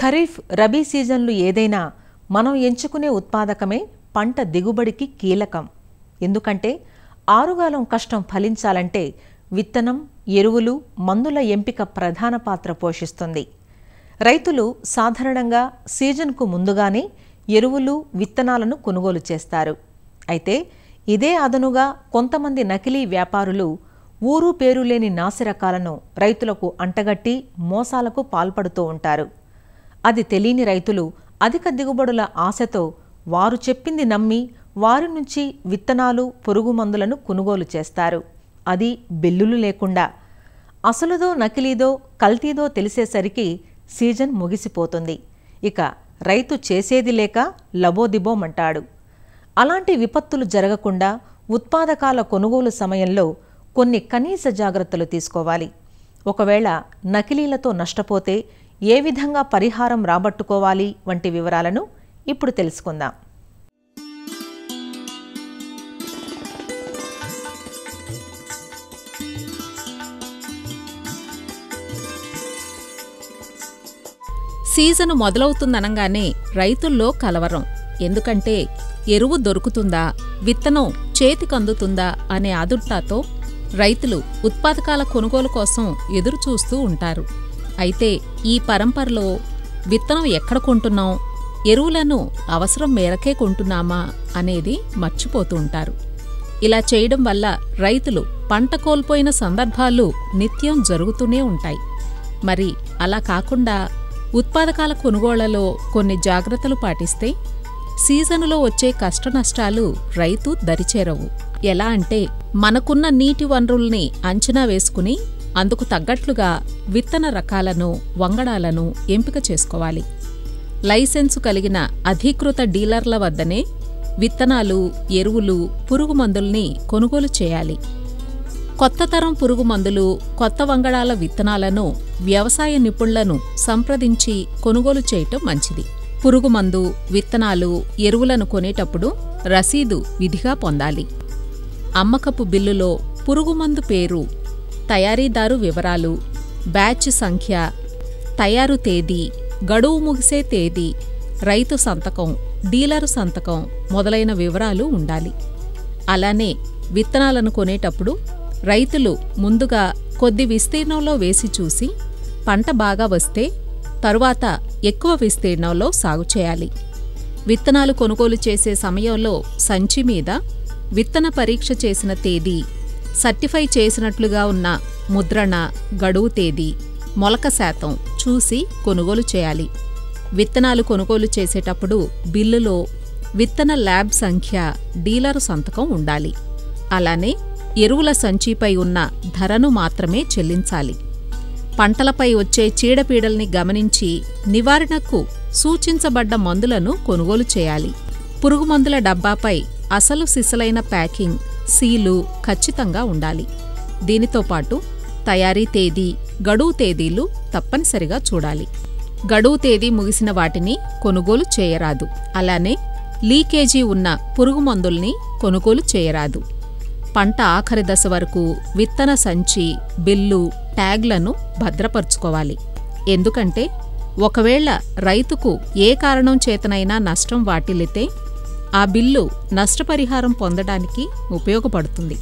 ఖరీఫ్ రబీ సీజన్లు ఏదైనా మనం ఎంచుకునే ఉత్పాదకమే పంట దిగుబడికి కీలకం. ఎందుకంటే ఆరుగాలం కష్టం ఫలించాలంటే విత్తనం ఎరువులు మందుల ఎంపిక ప్రధాన పాత్ర పోషిస్తుంది. రైతులు సాధారణంగా సీజన్కు ముందుగానే ఎరువులు విత్తనాలను కొనుగోలు చేస్తారు. అయితే ఇదే అదనుగా కొంతమంది నకిలీ వ్యాపారులు ఊరు పేరు లేని నాసిరకాలను రైతులకు అంటగట్టి మోసాలకు పాల్పడుతూ ఉంటారు. అది తెలియని రైతులు అధిక దిగుబడుల ఆశతో వారు చెప్పింది నమ్మి వారి నుంచి విత్తనాలు పురుగు మందులను కొనుగోలు చేస్తారు. అది బిల్లులు లేకుండా. అసలుదో నకిలీదో కల్తీదో తెలిసేసరికి సీజన్ ముగిసిపోతుంది. ఇక రైతు చేసేది లేక లబోదిబోమంటాడు. అలాంటి విపత్తులు జరగకుండా ఉత్పాదకాల కొనుగోలు సమయంలో కొన్ని కనీస జాగ్రత్తలు తీసుకోవాలి. ఒకవేళ నకిలీలతో నష్టపోతే ఏ విధంగా పరిహారం రాబట్టుకోవాలి వంటి వివరాలను ఇప్పుడు తెలుసుకుందాం. సీజను మొదలవుతుందనగానే రైతుల్లో కలవరం. ఎందుకంటే ఎరువు దొరుకుతుందా విత్తనం చేతికందుతుందా అనే ఆదుర్తాతో రైతులు ఉత్పాదకాల కొనుగోలు కోసం ఎదురుచూస్తూ ఉంటారు. అయితే ఈ పరంపరలో విత్తనం ఎక్కడ కొంటున్నాం? ఎరువులను అవసరం మేరకే కొంటున్నామా? అనేది మర్చిపోతూ ఉంటారు. ఇలా చేయడం వల్ల రైతులు పంట కోల్పోయిన సందర్భాలు నిత్యం జరుగుతూనే ఉంటాయి. మరి అలా కాకుండా ఉత్పాదకాల కొనుగోళ్ళలో కొన్ని జాగ్రత్తలు పాటిస్తే సీజనులో వచ్చే కష్టనష్టాలు రైతు దరిచేరవు. ఎలా అంటే మనకున్న నీటి వనరుల్ని అంచనా వేసుకుని అందుకు తగ్గట్లుగా విత్తన రకాలను వంగడాలను ఎంపిక చేసుకోవాలి. లైసెన్సు కలిగిన అధీకృత డీలర్ల వద్దనే విత్తనాలు ఎరువులు పురుగు మందుల్ని కొనుగోలు చేయాలి. కొత్త తరం పురుగు మందులు కొత్త వంగడాల విత్తనాలను వ్యవసాయ నిపుణులను సంప్రదించి కొనుగోలు చేయటం మంచిది. పురుగు మందు విత్తనాలు ఎరువులను కొనేటప్పుడు రసీదు విధిగా పొందాలి. అమ్మకపు బిల్లులో పురుగుమందు పేరు తయారీదారు వివరాలు. బ్యాచ్ సంఖ్య. తయారు తేదీ. గడువు ముగిసే తేదీ. రైతు సంతకం. డీలరు సంతకం మొదలైన వివరాలు ఉండాలి. అలానే విత్తనాలను కొనేటప్పుడు రైతులు ముందుగా కొద్ది విస్తీర్ణంలో వేసి చూసి పంట బాగా వస్తే తరువాత ఎక్కువ విస్తీర్ణంలో సాగు చేయాలి. విత్తనాలు కొనుగోలు చేసే సమయంలో సంచి మీద విత్తన పరీక్ష చేసిన తేదీ సర్టిఫై చేసినట్లుగా ఉన్న ముద్రణ గడువు తేదీ మొలక శాతం చూసి కొనుగోలు చేయాలి. విత్తనాలు కొనుగోలు చేసేటప్పుడు బిల్లులో విత్తన ల్యాబ్ సంఖ్య డీలరు సంతకం ఉండాలి. అలానే ఎరువుల సంచిపై ఉన్న ధరను మాత్రమే చెల్లించాలి. పంటలపై వచ్చే చీడపీడల్ని గమనించి నివారణకు సూచించబడ్డ మందులను కొనుగోలు చేయాలి. పురుగుమందుల డబ్బాపై అసలు సిసలైన ప్యాకింగ్ సీలు ఖచ్చితంగా ఉండాలి. దీనితో పాటు తయారీ తేదీ గడువు తేదీలు తప్పనిసరిగా చూడాలి. గడువు తేదీ ముగిసిన వాటిని కొనుగోలు చేయరాదు. అలానే లీకేజీ ఉన్న పురుగుమందుల్ని కొనుగోలు చేయరాదు. పంట ఆఖరి దశ వరకు విత్తన సంచి బిల్లు ట్యాగ్లను భద్రపరుచుకోవాలి. ఎందుకంటే ఒకవేళ రైతుకు ఏ కారణం చేతనైనా నష్టం వాటిల్లితే ఆ బిల్లు నష్టపరిహారం పొందడానికి ఉపయోగపడుతుంది.